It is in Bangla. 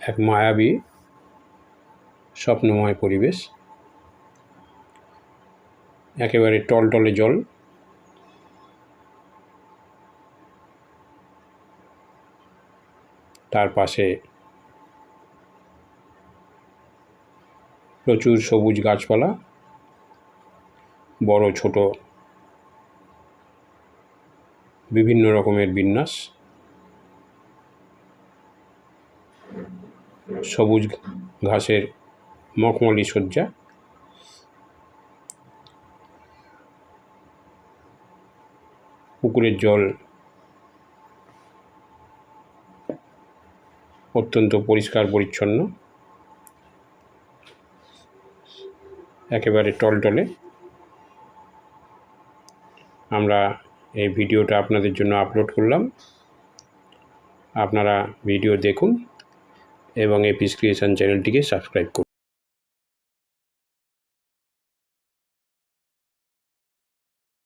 এক মায়াবী, স্বপ্নময় পরিবেশ। একেবারে টলটলে জল। তার পাশে প্রচুর সবুজ গাছপালা, বড়, ছোট, বিভিন্ন রকমের বিন্যাস। সবুজ ঘাসের মখমলি শয্যা। পুকুরের জল অত্যন্ত পরিষ্কার পরিচ্ছন্ন। একেবারে টলটলে। আমরা এই ভিডিওটা আপনাদের জন্য আপলোড করলাম। আপনারা ভিডিও দেখুন। এবং এই পিস ক্রিয়েশন চ্যানেলটিকে সাবস্ক্রাইব করুন।